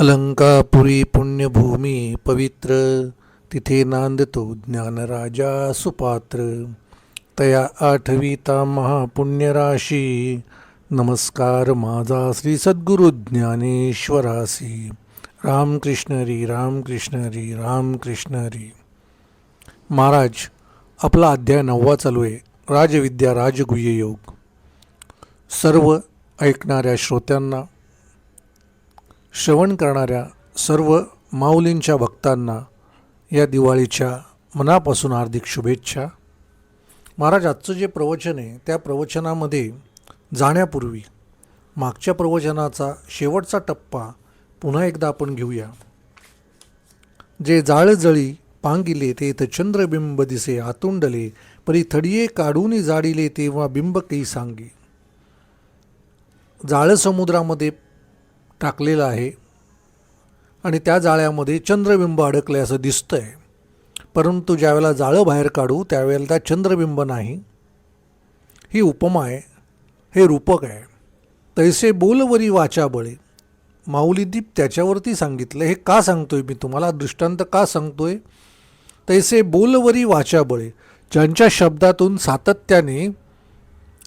अलंकापुरी पुण्यभूमी पवित्र तिथे नांदतो ज्ञानराजा सुपात्र. तया आठवीता महापुण्यराशी नमस्कार माझा श्री सद्गुरु ज्ञानेश्वरासी. रामकृष्णरी रामकृष्णरी रामकृष्णरी महाराज आपला अध्याय नववा चालू आहे. राजविद्या राजगुह्य योग. सर्व ऐकणाऱ्या श्रोत्यांना श्रवण करणाऱ्या सर्व माऊलींच्या भक्तांना या दिवाळीच्या मनापासून हार्दिक शुभेच्छा. महाराज आजचं जे प्रवचन आहे त्या प्रवचनामध्ये जाण्यापूर्वी मागच्या प्रवचनाचा शेवटचा टप्पा पुन्हा एकदा आपण घेऊया. जे जाळजळी पांगिले ते तर चंद्रबिंब दिसे आतुंडले परी थडिये काढून जाडिले तेव्हा बिंब काही सांगे. जाळसमुद्रामध्ये टाकलेलं आहे. आणि त्या जाळ्यामध्ये चंद्रबिंब अडकले असं दिसतं आहे परंतु ज्यावेळेला जाळं बाहेर काढू त्यावेळेला त्या चंद्रबिंब नाही. ही उपमा आहे. हे रूपक आहे. तैसे बोलवरी वाचा बळे. माऊलीदीप त्याच्यावरती सांगितलं हे का सांगतोय मी तुम्हाला? दृष्टांत का सांगतोय? तैसे बोलवरी वाचा बळे. ज्यांच्या शब्दातून सातत्याने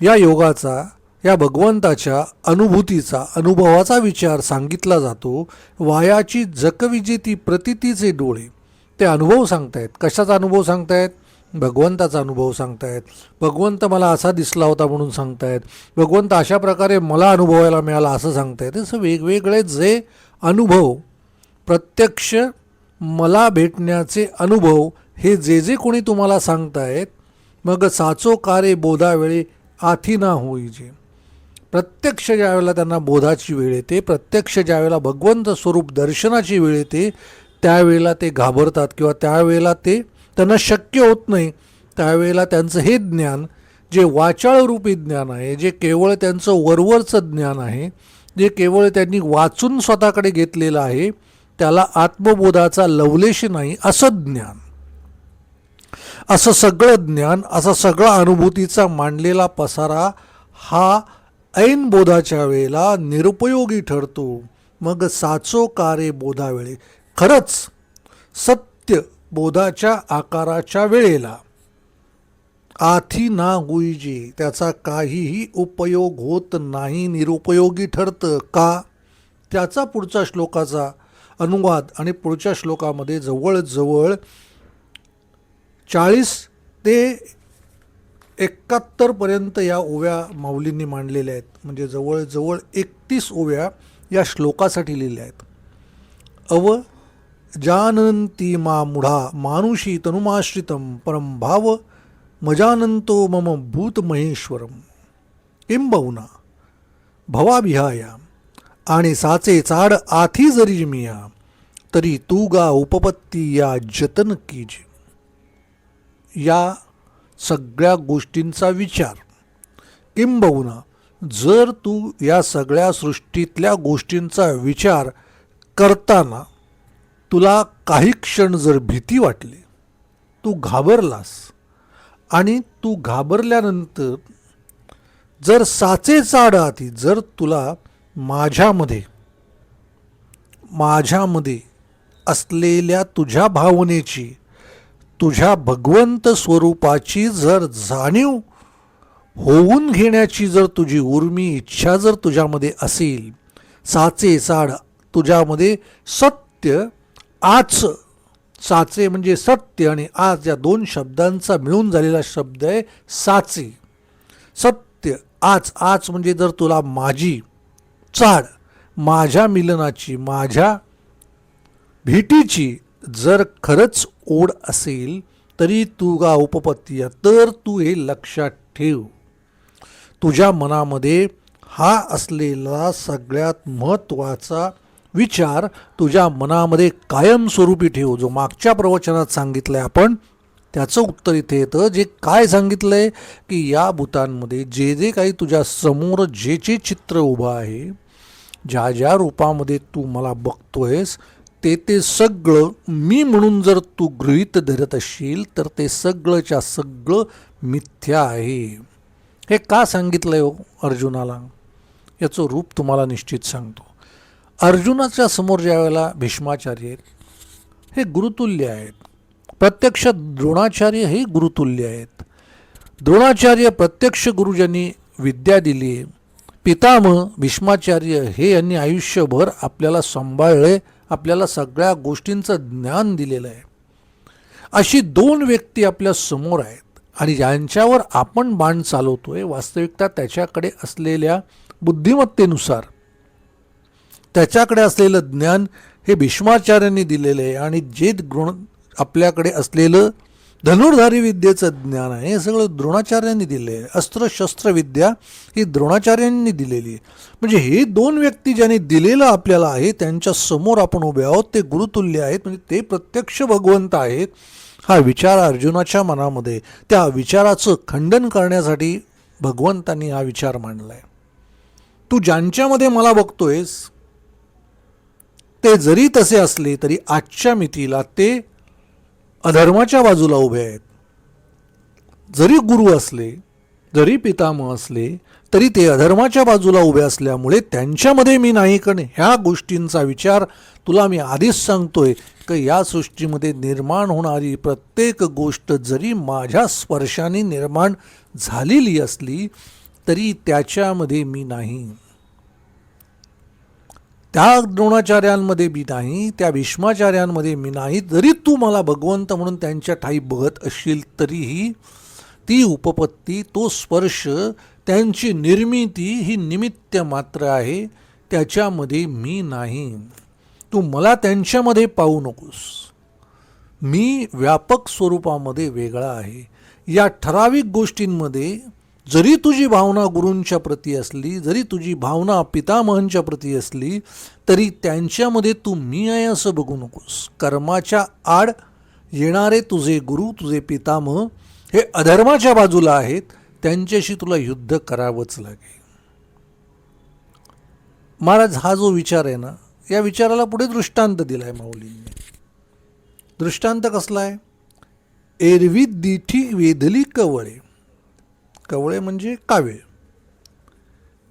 या योगाचा या भगवंताच्या अनुभूतीचा अनुभवाचा विचार सांगितला जातो. वायाची जकविजेती प्रतितीचे डोळे. ते अनुभव सांगतायत. कशाचा अनुभव सांगतायत? भगवंताचा अनुभव सांगतायत. भगवंत मला असा दिसला होता म्हणून सांगतायत. भगवंत अशा प्रकारे मला अनुभवायला मिळाला असं सांगतायत. असं वेगवेगळे जे अनुभव प्रत्यक्ष मला भेटण्याचे अनुभव हे जे जे कोणी तुम्हाला सांगतायत मग साचो कारे बोधावेळी आथी ना होईजे प्रत्यक्ष ज्यावेळेला त्यांना बोधाची वेळ येते प्रत्यक्ष ज्यावेळेला भगवंत स्वरूप दर्शनाची वेळ येते त्यावेळेला ते घाबरतात किंवा त्यावेळेला ते त्यांना शक्य होत नाही त्यावेळेला त्यांचं हे ज्ञान जे वाचाळरूपी ज्ञान आहे जे केवळ त्यांचं वरवरचं ज्ञान आहे जे केवळ त्यांनी वाचून स्वतःकडे घेतलेलं आहे त्याला आत्मबोधाचा लवलेश नाही असं ज्ञान. असं सगळं ज्ञान असा सगळा अनुभूतीचा मांडलेला पसारा हा ऐन बोधाच्या वेळेला निरुपयोगी ठरतो. मग साचो कारे बोधावेळे. खरंच सत्य बोधाच्या आकाराच्या वेळेला. आथी ना गुईजे त्याचा काहीही उपयोग होत नाही निरुपयोगी ठरतं का? त्याचा पुढच्या श्लोकाचा अनुवाद आणि पुढच्या श्लोकामध्ये जवळजवळ चाळीस ते एकाहत्तरपर्यंत या ओव्या माऊलींनी मांडलेल्या आहेत. म्हणजे जवळजवळ एकतीस ओव्या या श्लोकासाठी लिहिल्या आहेत. अव जानंती मा मुढा मानुषी तनुमाश्रितम परम भाव मजानंतो मम भूत महेश्वरम किंबहुना भवाभिहाया आणि साचे चाड आथी जरी मिया तरी तू गा उपपत्ती या जतन कीजे। या सगळ्या गोष्टींचा विचार. किंबहुना जर तू या सगळ्या सृष्टीतल्या गोष्टींचा विचार करताना तुला काही क्षण जर भीती वाटली तू घाबरलास आणि तू घाबरल्यानंतर जर साचे चाड आधी जर तुला माझ्यामध्ये माझ्यामध्ये असलेल्या तुझ्या भावनेची तुझ्या भगवंत स्वरूपाची जर जाणीव होऊन घेण्याची जर तुझी उर्मी इच्छा जर तुझ्यामध्ये असेल साचे चाड तुझ्यामध्ये सत्य आच साचे म्हणजे सत्य आणि आज या दोन शब्दांचा मिळून झालेला शब्द आहे साचे. सत्य आज आज म्हणजे जर तुला माझी चाड माझ्या मिलनाची माझ्या भेटीची जर खरंच ओढ असेल तरी तू गा उपपत्ती तर तू हे लक्षात ठेव. तुझ्या मनामध्ये हा असलेला सगळ्यात महत्त्वाचा विचार तुझ्या मनामध्ये कायमस्वरूपी ठेव. जो मागच्या प्रवचनात सांगितलं आहे आपण त्याचं उत्तर इथे येतं. जे काय सांगितलं आहे की या भूतांमध्ये जे जे काही तुझ्या समोर जे जे चित्र उभं आहे ज्या ज्या रूपामध्ये तू मला बघतोयस ते ते सगळं मी म्हणून जर तू गृहीत धरत असशील तर ते सगळंच्या सगळं मिथ्या आहे. हे का सांगितलं आहे हो अर्जुनाला? याचं रूप तुम्हाला निश्चित सांगतो. अर्जुनाच्या समोर ज्या वेळेला भीष्माचार्य आहेत हे गुरुतुल्य आहेत. प्रत्यक्ष द्रोणाचार्य हे गुरुतुल्य आहेत. द्रोणाचार्य प्रत्यक्ष गुरुजांनी विद्या दिली आहे पितामह भीष्माचार्य हे यांनी आयुष्यभर आपल्याला सांभाळले आपल्याला सगळ्या गोष्टींचं ज्ञान दिलेलं आहे. अशी दोन व्यक्ती आपल्यासमोर आहेत आणि ज्यांच्यावर आपण बाण चालवतोय वास्तविकता त्याच्याकडे असलेल्या बुद्धिमत्तेनुसार. त्याच्याकडे असलेलं ज्ञान हे भीष्माचार्यांनी दिलेलं आहे आणि जे गुण आपल्याकडे असलेलं धनुर्धारी विद्येचं ज्ञान आहे. हे सगळं द्रोणाचार्यांनी दिले आहे अस्त्रशस्त्र विद्या ही द्रोणाचार्यांनी दिलेली आहे. म्हणजे हे दोन व्यक्ती ज्यांनी दिलेलं आपल्याला आहे त्यांच्यासमोर आपण उभे आहोत ते गुरुतुल्य आहेत. म्हणजे ते प्रत्यक्ष भगवंत आहेत हा विचार अर्जुनाच्या मनामध्ये. त्या विचाराचं खंडन करण्यासाठी भगवंतांनी हा विचार मांडला आहे तू ज्यांच्यामध्ये मला बघतोयस ते जरी तसे असले तरी आजच्या मितीला ते अधर्माच्या बाजूला उभे आहेत. जरी गुरु असले जरी पितामह असले तरी ते अधर्माच्या बाजूला उभे असल्यामुळे त्यांच्यामध्ये मी नाही कारण ह्या गोष्टींचा विचार तुला मी आधीच सांगतोय की या सृष्टीमध्ये निर्माण होणारी प्रत्येक गोष्ट जरी माझ्या स्पर्शाने निर्माण झालेली असली तरी त्याच्यामध्ये मी नाही. त्या द्रोणाचार्यांमध्ये मी नाही त्या भीष्माचार्यांमध्ये मी नाही. जरी तू मला भगवंत म्हणून त्यांच्या ठाई बघत असशील तरीही ती उपपत्ती तो स्पर्श त्यांची निर्मिती ही निमित्त मात्र आहे. त्याच्यामध्ये मी नाही. तू मला त्यांच्यामध्ये पाहू नकोस. मी व्यापक स्वरूपामध्ये वेगळा आहे. या ठराविक गोष्टींमध्ये जरी तुझी भावना गुरूंच्या प्रती असली जरी तुझी भावना पितामहांच्या प्रती असली तरी त्यांच्यामध्ये तू मी आहे असं बघू नकोस. कर्माच्या आड येणारे तुझे गुरु तुझे पितामह हे अधर्माच्या बाजूला आहेत. त्यांच्याशी तुला युद्ध करावंच लागेल. महाराज हा जो विचार आहे ना या विचाराला पुढे दृष्टांत दिला आहे माऊलींनी. दृष्टांत कसला आहे? एरवी दिठी वेधली कवळे. कवळे म्हणजे कावीळ.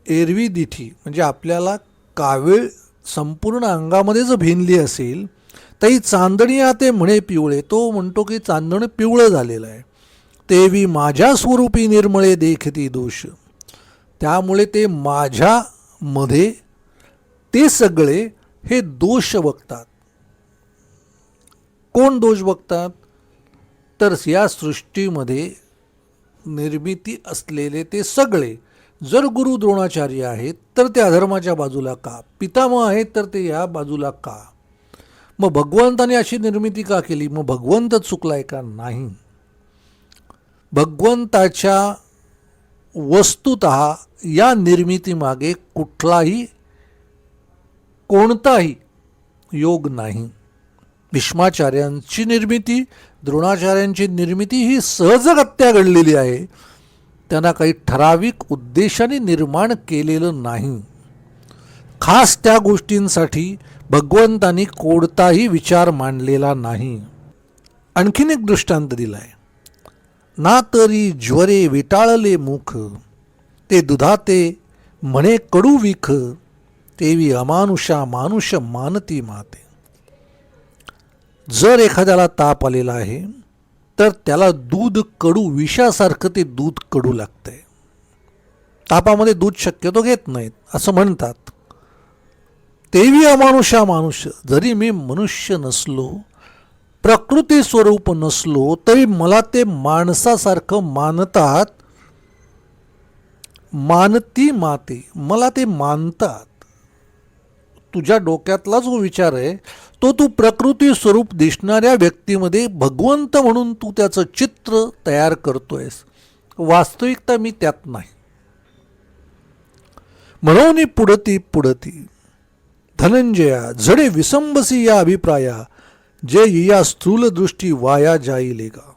एरवी दिठी म्हणजे आपल्याला कावीळ संपूर्ण अंगामध्ये जर भिनली असेल तरी चांदणी ते म्हणे पिवळे तो म्हणतो की चांदणं पिवळं झालेलं आहे. तेवी माझ्या स्वरूपी निर्मळे देखती दोष. त्यामुळे ते माझ्यामध्ये ते सगळे हे दोष बघतात. कोण दोष बघतात? तर या सृष्टीमध्ये निर्मिती असलेले ते सगळे जर गुरु द्रोणाचार्य आहेत तर ते अधर्माच्या बाजूला का? पितामह आहेत तर ते या बाजूला का? मग भगवंताने अशी निर्मिती का केली? मग भगवंत चुकलाय का? नाही. भगवंताच्या वस्तुत या निर्मितीमागे कुठलाही कोणताही योग नाही. भीष्माचार्यांची निर्मिती द्रोणाचार्यांची निर्मिती ही सहजगत्या घडलेली आहे. त्यांना काही ठराविक उद्देशाने निर्माण केलेलं नाही. खास त्या गोष्टींसाठी भगवंतांनी कोणताही विचार मांडलेला नाही. आणखीन एक दृष्टांत दिलाय. ना तरी ज्वरे विटाळले मुख ते दुधाते म्हणे कडू विख तेवी अमानुषा मानुष मानती माते. जर एखाद्याला ताप आलेला आहे तर त्याला दूध कडू विषासारखं ते दूध कडू लागतंय. तापामध्ये दूध शक्यतो घेत नाहीत असं म्हणतात. तेवी अमानुषा मानुष जरी मी मनुष्य नसलो प्रकृती स्वरूप नसलो तरी मला ते माणसासारखं मानतात. मानती माते मला ते मानतात. तुझ्या डोक्यातला जो विचार आहे तो तू प्रकृती स्वरूप दिसणाऱ्या व्यक्तीमध्ये भगवंत म्हणून तू त्याचं चित्र तयार करतोयस. वास्तविकता मी त्यात नाही. म्हणून पुढती पुढती. धनंजया झडे विसंबसी या अभिप्राया जे या स्थूल दृष्टी वाया जाईले का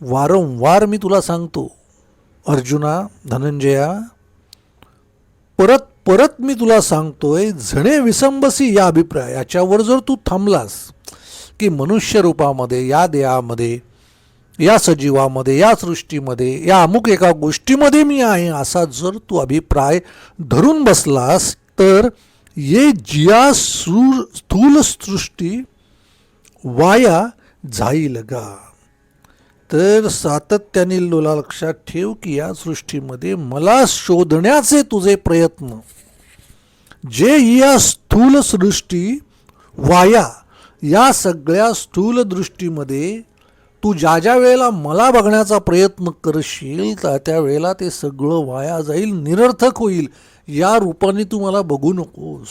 वारंवार मी तुला सांगतो अर्जुना धनंजया परत परत मी तुला सांगतोय झणे विसंबसी या अभिप्राय याच्यावर जर तू थांबलास की मनुष्य रूपामध्ये या देहामध्ये या सजीवामध्ये या सृष्टीमध्ये या अमुक एका गोष्टीमध्ये मी आहे असा जर तू अभिप्राय धरून बसलास तर ये जिया सूर स्थूल सृष्टी वाया जाईल गा तर सातत्याने लोला लक्षात ठेव की या सृष्टीमध्ये मला शोधण्याचे तुझे प्रयत्न. जे या स्थूल सृष्टी वाया या सगळ्या स्थूल दृष्टीमध्ये तू ज्या ज्या वेळेला मला बघण्याचा प्रयत्न करशील त्या त्या वेळेला ते सगळं वाया जाईल निरर्थक होईल या रूपाने तू मला बघू नकोस.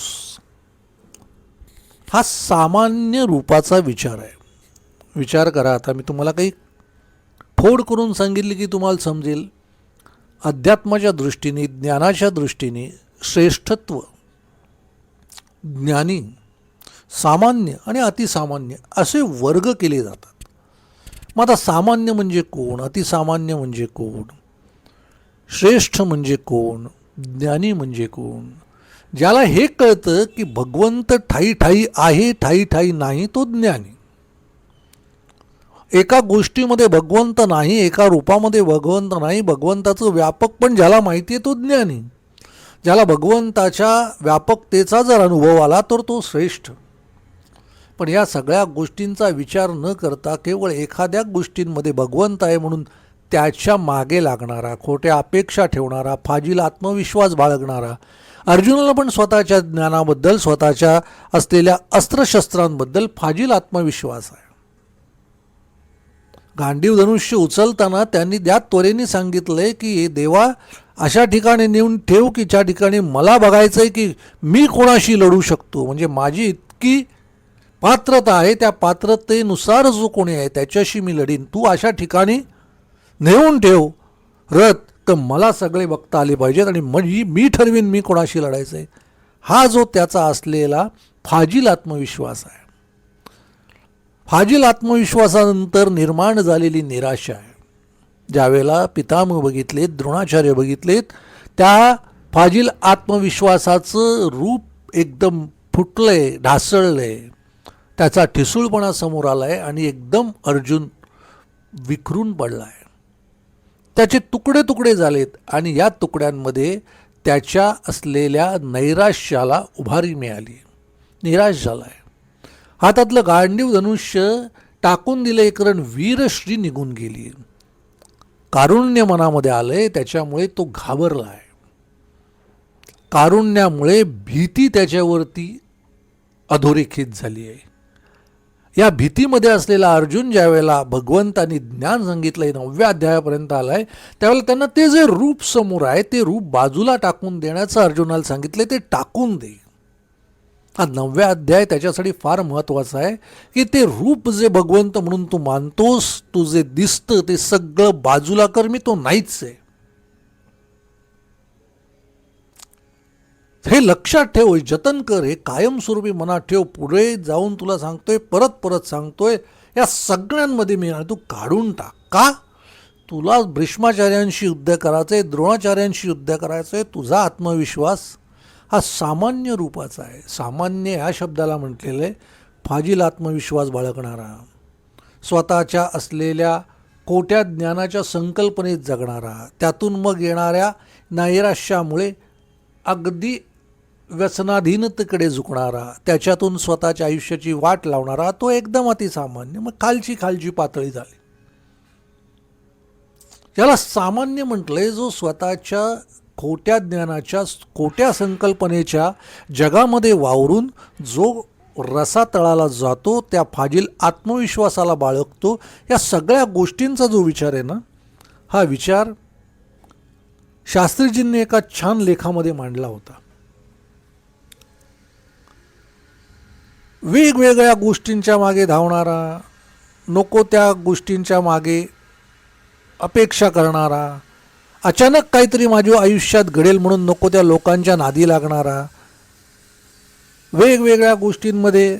हा सामान्य रूपाचा विचार आहे. विचार करा आता मी तुम्हाला काही फोड करून सांगितले की तुम्हाला समजेल. अध्यात्माच्या दृष्टीने ज्ञानाच्या दृष्टीने श्रेष्ठत्व ज्ञानी सामान्य आणि अतिसामान्य असे वर्ग केले जातात. मग आता सामान्य म्हणजे कोण? अतिसामान्य म्हणजे कोण? श्रेष्ठ म्हणजे कोण? ज्ञानी म्हणजे कोण? ज्याला हे कळतं की भगवंत ठाई ठाई आहे ठाई ठाई नाही तो ज्ञानी. एका गोष्टीमध्ये भगवंत नाही एका रूपामध्ये भगवंत नाही भगवंताचं व्यापक पण ज्याला माहिती आहे तो ज्ञानी. ज्याला भगवंताच्या व्यापकतेचा जर अनुभव आला तर तो श्रेष्ठ. पण या सगळ्या गोष्टींचा विचार न करता केवळ एखाद्या गोष्टींमध्ये भगवंत आहे म्हणून त्याच्यामागे लागणारा खोट्या अपेक्षा ठेवणारा फाजील आत्मविश्वास बाळगणारा अर्जुनाला पण स्वतःच्या ज्ञानाबद्दल स्वतःच्या असलेल्या अस्त्रशस्त्रांबद्दल फाजील आत्मविश्वास आहे. गांडीव धनुष्य उचलताना त्यांनी त्या त्वरेने सांगितलंय की देवा अशा ठिकाणी नेऊन ठेव की ज्या ठिकाणी मला बघायचं आहे की मी कोणाशी लढू शकतो. म्हणजे माझी इतकी पात्रता आहे त्या पात्रतेनुसार जो कोणी आहे त्याच्याशी मी लढीन. तू अशा ठिकाणी नेऊन ठेव रथ तर मला सगळे बघता आले पाहिजेत आणि म्हणजे मी ठरवीन मी कोणाशी लढायचं आहे हा जो त्याचा असलेला फाजील आत्मविश्वास आहे. फाजील आत्मविश्वासानंतर निर्माण झालेली निराशा आहे. ज्यावेळेला पितामह बघितलेत द्रोणाचार्य बघितलेत त्या फाजील आत्मविश्वासाचं रूप एकदम फुटलंय ढासळलंय. त्याचा ठिसूळपणा समोर आला आहे आणि एकदम अर्जुन विखरून पडला आहे त्याचे तुकडे तुकडे झालेत आणि या तुकड्यांमध्ये त्याच्या असलेल्या नैराश्याला उभारी मिळाली. निराश झाला आहे हातातलं गांडीव धनुष्य टाकून दिले एकरण वीरश्री निघून गेली. कारुण्य मनामध्ये आलंय त्याच्यामुळे तो घाबरला आहे कारुण्यामुळे भीती त्याच्यावरती अधोरेखित झाली आहे या भीतीमध्ये असलेला अर्जुन ज्यावेळेला भगवंतानी ज्ञान सांगितलंय नवव्या अध्यायापर्यंत आलाय त्यावेळेला त्यांना ते जे रूप समोर आहे ते रूप बाजूला टाकून देण्याचं अर्जुनाला सांगितलंय ते टाकून दे. हा नवव्या अध्याय त्याच्यासाठी फार महत्त्वाचा आहे की ते रूप जे भगवंत म्हणून तू मानतोस तू जे दिसतं ते सगळं बाजूला कर मी तो नाहीच आहे. हे लक्षात ठेव जतन कर हे कायमस्वरूपी मनात ठेव पुढे जाऊन तुला सांगतोय परत परत सांगतोय या सगळ्यांमध्ये मी तू काढून टाक. का? तुला भीष्माचार्यांशी युद्ध करायचंय द्रोणाचार्यांशी युद्ध करायचंय तुझा आत्मविश्वास हा सामान्य रूपाचा आहे. सामान्य ह्या शब्दाला म्हटलेलं आहे फाजील आत्मविश्वास बाळगणारा स्वतःच्या असलेल्या कोट्या ज्ञानाच्या संकल्पनेत जगणारा त्यातून मग येणाऱ्या नैराश्यामुळे अगदी व्यसनाधीनतेकडे झुकणारा त्याच्यातून स्वतःच्या आयुष्याची वाट लावणारा तो एकदम अतिसामान्य मग खालची खालची पातळी झाली. याला सामान्य म्हटलंय जो स्वतःच्या खोट्या ज्ञानाच्या खोट्या संकल्पनेच्या जगामध्ये वावरून जो रसातळाला जातो त्या फाजील आत्मविश्वासाला बाळगतो या सगळ्या गोष्टींचा जो विचार आहे ना हा विचार शास्त्रीजींनी एका छान लेखामध्ये मांडला होता. वेगवेगळ्या गोष्टींच्या मागे धावणारा नको त्या गोष्टींच्या मागे अपेक्षा करणारा अचानक काहीतरी माझ्या आयुष्यात घडेल म्हणून नको त्या लोकांच्या नादी लागणारा. वेगवेगळ्या गोष्टींमध्ये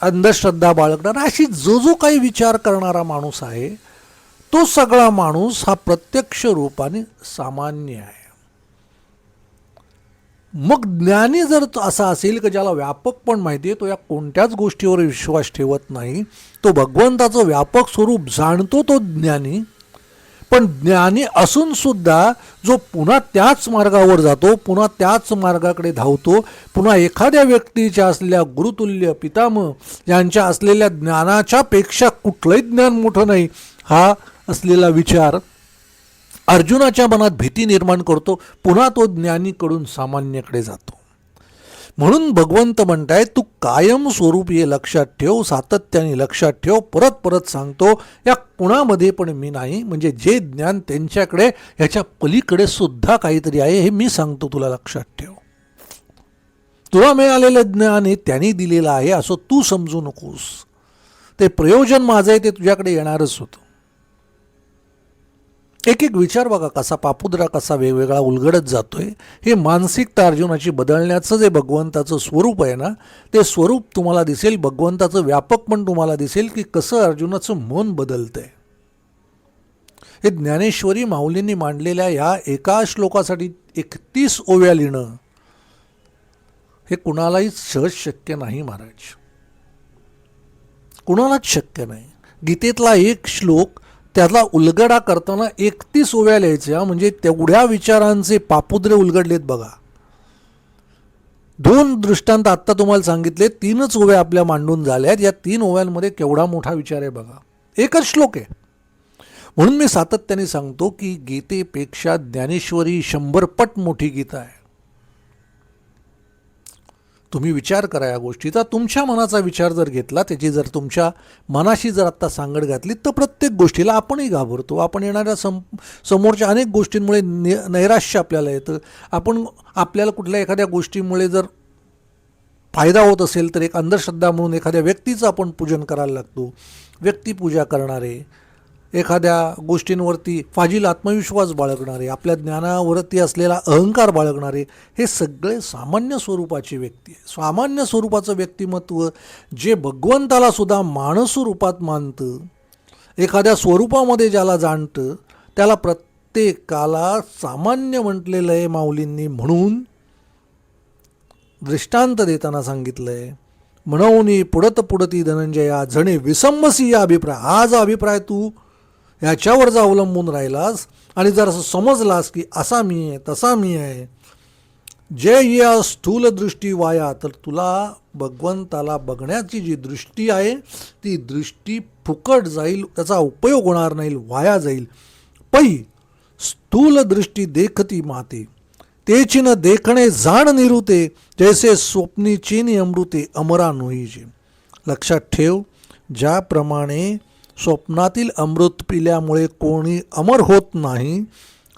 अंधश्रद्धा बाळगणारा. अशी जो जो काही विचार करणारा माणूस आहे तो सगळा माणूस हा प्रत्यक्ष रूपाने सामान्य आहे. मग ज्ञानी जर तो असा असेल की ज्याला व्यापक पण माहिती आहे तो या कोणत्याच गोष्टीवर विश्वास ठेवत नाही तो भगवंताचं व्यापक स्वरूप जाणतो तो ज्ञानी. पण ज्ञानी असून सुद्धा जो पुन्हा त्याच मार्गावर जातो पुन्हा त्याच मार्गाकडे धावतो पुन्हा एखाद्या व्यक्तीच्या असलेल्या गुरुतुल्य पितामह यांच्या असलेल्या ज्ञानाच्या पेक्षा कुठलंही ज्ञान मोठं नाही हा असलेला विचार अर्जुनाच्या मनात भीती निर्माण करतो पुन्हा तो ज्ञानीकडून सामान्यकडे जातो. म्हणून भगवंत म्हणताय तू कायम स्वरूप हे लक्षात ठेव सातत्याने लक्षात ठेव परत परत सांगतो या कुणामध्ये पण मी नाही म्हणजे जे ज्ञान त्यांच्याकडे ह्याच्या पलीकडे सुद्धा काहीतरी आहे हे मी सांगतो तुला लक्षात ठेव. तुला मिळालेलं ज्ञान हे त्यांनी दिलेलं आहे असं तू समजू नकोस. ते प्रयोजन माझं आहे ते तुझ्याकडे येणारच होतं. एक एक विचार बघा कसा पापुद्रा कसा वेगवेगळा उलगडत जातोय. हे मानसिकता अर्जुनाची बदलण्याचं जे भगवंताचं स्वरूप आहे ना ते स्वरूप तुम्हाला दिसेल भगवंताचं व्यापक पण तुम्हाला दिसेल की कसं अर्जुनाचं मन बदलतंय. हे ज्ञानेश्वरी माऊलींनी मांडलेल्या ह्या एका श्लोकासाठी एकतीस ओव्या लिहिणं हे कुणालाही सहज शक्य नाही महाराज. कुणालाच शक्य नाही. गीतेतला एक श्लोक त्याला उलगडा करताना एकतीस ओव्या लिहायच्या म्हणजे तेवढ्या विचारांचे पापुद्रे उलगडलेत बघा. दोन दृष्टांत आत्ता तुम्हाला सांगितले तीनच ओव्या आपल्या मांडून झाल्यात. या तीन ओव्यांमध्ये केवढा मोठा विचार आहे बघा. एकच श्लोक आहे. म्हणून मी सातत्याने सांगतो की गीतेपेक्षा ज्ञानेश्वरी शंभर पट मोठी गीता आहे. तुम्ही विचार करा या गोष्टीचा. तुमच्या मनाचा विचार जर घेतला त्याची जर तुमच्या मनाशी जर आत्ता सांगड घातली तर प्रत्येक गोष्टीला आपणही घाबरतो. आपण येणाऱ्या सम समोरच्या अनेक गोष्टींमुळे नि नैराश्य आपल्याला येतं. आपण आपल्याला कुठल्या एखाद्या गोष्टीमुळे जर फायदा होत असेल तर एक अंधश्रद्धा म्हणून एखाद्या व्यक्तीचं आपण पूजन करायला लागतो. व्यक्तिपूजा करणारे एखाद्या गोष्टींवरती फाजील आत्मविश्वास बाळगणारे आपल्या ज्ञानावरती असलेला अहंकार बाळगणारे हे सगळे सामान्य स्वरूपाचे व्यक्ती आहे सामान्य स्वरूपाचं व्यक्तिमत्व जे भगवंताला सुद्धा माणस रूपात मानतं एखाद्या स्वरूपामध्ये ज्याला जाणतं त्याला प्रत्येकाला सामान्य म्हटलेलं आहे माऊलींनी म्हणून दृष्टांत देताना सांगितलंय म्हणून पुढत पुढती धनंजया जणे विसंबसी या अभिप्राय. हा जो अभिप्राय तू ह्याच्यावर जर अवलंबून राहिलास आणि जर असं समजलास की असा मी आहे तसा मी आहे जे या स्थूल दृष्टी वाया तर तुला भगवंताला बघण्याची जी दृष्टी आहे ती दृष्टी फुकट जाईल त्याचा उपयोग होणार नाही वाया जाईल. पै स्थूल दृष्टी देखती माते तेची न देखणे जाण निरुते जैसे स्वप्नी चीनी अमृते अमरा नोईजे. लक्षात ठेव ज्याप्रमाणे स्वप्नातील अमृत पिल्यामुळे कोणी अमर होत नाही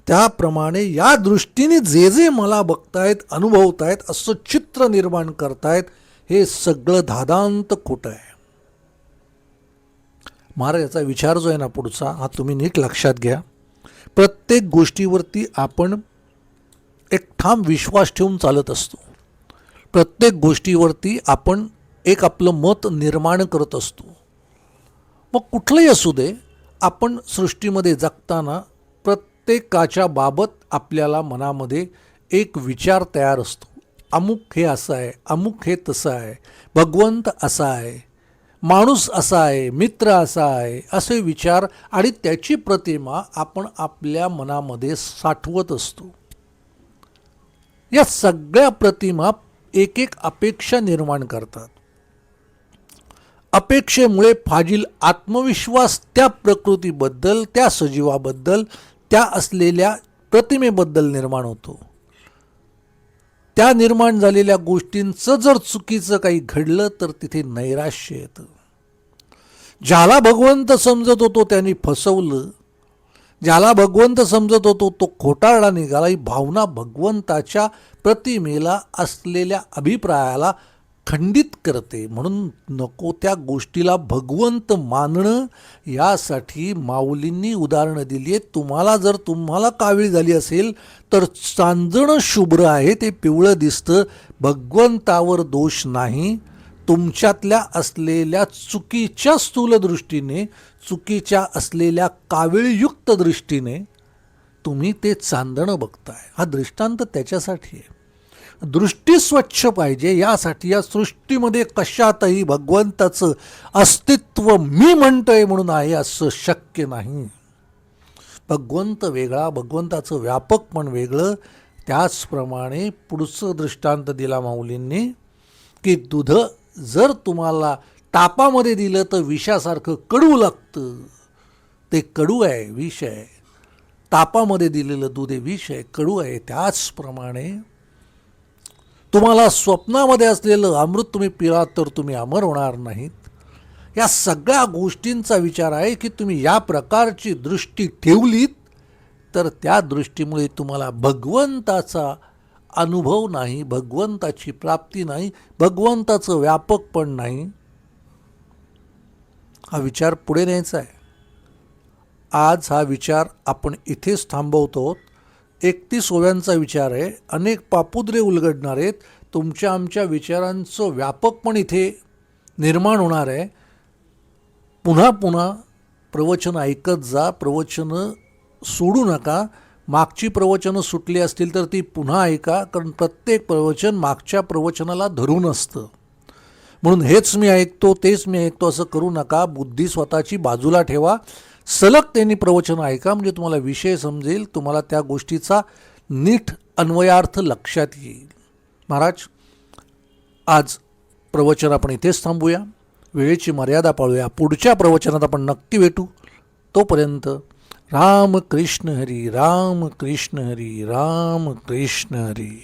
त्याप्रमाणे या दृष्टीने जे जे मला बघतायत अनुभवतायत असं चित्र निर्माण करतायत हे सगळं धादांत खोटं आहे. महाराज याचा विचार जो आहे ना पुढचा हा तुम्ही नीट लक्षात घ्या. प्रत्येक गोष्टीवरती आपण एक ठाम विश्वास ठेवून चालत असतो. प्रत्येक गोष्टीवरती आपण एक आपलं मत निर्माण करत असतो. मग कुठलंही असू दे आपण सृष्टीमध्ये जगताना प्रत्येकाच्या बाबत आपल्याला मनामध्ये एक विचार तयार असतो. अमुक हे असं आहे अमुक हे तसं आहे भगवंत असा आहे माणूस असा आहे मित्र असा आहे असे विचार आणि त्याची प्रतिमा आपण आपल्या मनामध्ये साठवत असतो. या सगळ्या प्रतिमा एक एक अपेक्षा निर्माण करतात. अपेक्षेमुळे फाजील आत्मविश्वास त्या प्रकृतीबद्दल त्या सजीवाबद्दल त्या असलेल्या प्रतिमेबद्दल निर्माण होतो. त्या निर्माण झालेल्या गोष्टींचं जर चुकीचं काही घडलं तर तिथे नैराश्य येतं. ज्याला भगवंत समजत होतो त्यांनी फसवलं ज्याला भगवंत समजत होतो तो खोटारडा निघाला ही भावना भगवंताच्या प्रतिमेला असलेल्या अभिप्रायाला खंडित करते. म्हणून नको त्या गोष्टीला भगवंत मानणं यासाठी माऊलींनी उदाहरणं दिली आहेत तुम्हाला जर तुम्हाला कावीळ झाली असेल तर चांदणं शुभ्र आहे ते पिवळं दिसतं. भगवंतावर दोष नाही. तुमच्यातल्या असलेल्या चुकीच्या स्थूलदृष्टीने चुकीच्या असलेल्या कावीळयुक्त दृष्टीने तुम्ही ते चांदणं बघताय. हा दृष्टांत त्याच्यासाठी आहे. दृष्टी स्वच्छ पाहिजे यासाठी या सृष्टीमध्ये कशातही भगवंताचं अस्तित्व मी म्हणतोय म्हणून आहे असं शक्य नाही. भगवंत वेगळा भगवंताचं व्यापक पण वेगळं. त्याचप्रमाणे पुढचं दृष्टांत दिला माऊलींनी की दूध जर तुम्हाला तापामध्ये दिलं तर विषासारखं कडू लागतं. ते कडू आहे विष आहे. तापामध्ये दिलेलं दूध हे विष आहे कडू आहे. त्याचप्रमाणे तुम्हाला स्वप्नामध्ये असलेलं अमृत तुम्ही पिलात तर तुम्ही अमर होणार नाहीत. या सगळ्या गोष्टींचा विचार आहे की तुम्ही या प्रकारची दृष्टी ठेवलीत तर त्या दृष्टीमुळे तुम्हाला भगवंताचा अनुभव नाही भगवंताची प्राप्ती नाही भगवंताचं व्यापकपण नाही. हा विचार पुढे न्यायचा आहे. आज हा विचार आपण इथेच थांबवतो. एकतीस ओव्यांचा विचार आहे. अनेक पापुद्रे उलगडणार आहेत. तुमच्या आमच्या विचारांचं व्यापक पण इथे निर्माण होणार आहे. पुन्हा पुन्हा प्रवचन ऐकत जा. प्रवचनं सोडू नका. मागची प्रवचनं सुटली असतील तर ती पुन्हा ऐका. कारण प्रत्येक प्रवचन मागच्या प्रवचनाला धरून असतं. म्हणून हेच मी ऐकतो तेच मी ऐकतो असं करू नका. बुद्धी स्वतःची बाजूला ठेवा. सलग त्यांनी प्रवचन ऐका म्हणजे तुम्हाला विषय समजेल तुम्हाला त्या गोष्टीचा नीट अन्वयार्थ लक्षात येईल. महाराज आज प्रवचन आपण इथेच थांबूया. वेळेची मर्यादा पाळूया. पुढच्या प्रवचनात आपण नक्की भेटू. तोपर्यंत राम कृष्ण हरी राम कृष्ण हरी राम कृष्ण हरी.